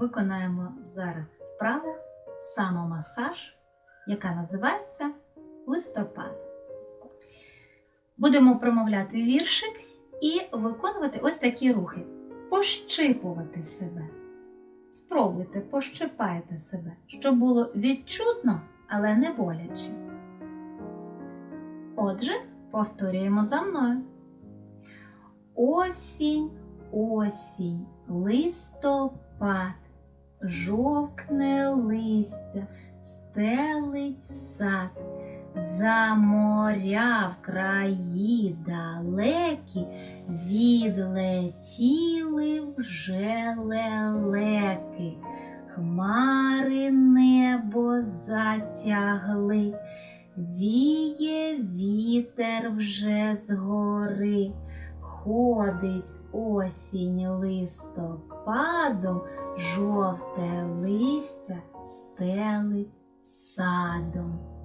виконаємо зараз вправу самомасаж, яка називається листопад. Будемо промовляти віршик і виконувати ось такі рухи. Пощипувати себе. Спробуйте, пощипайте себе, щоб було відчутно, але не боляче. Отже, повторюємо за мною. Осінь, осінь, листопад, жовкне листя, стелить сад, за моря в краї далекі відлетіли вже лелеки, хмари небо затягли, віє вітер вже згори. Ходить осінь листопадом, жовте листя стелить садом.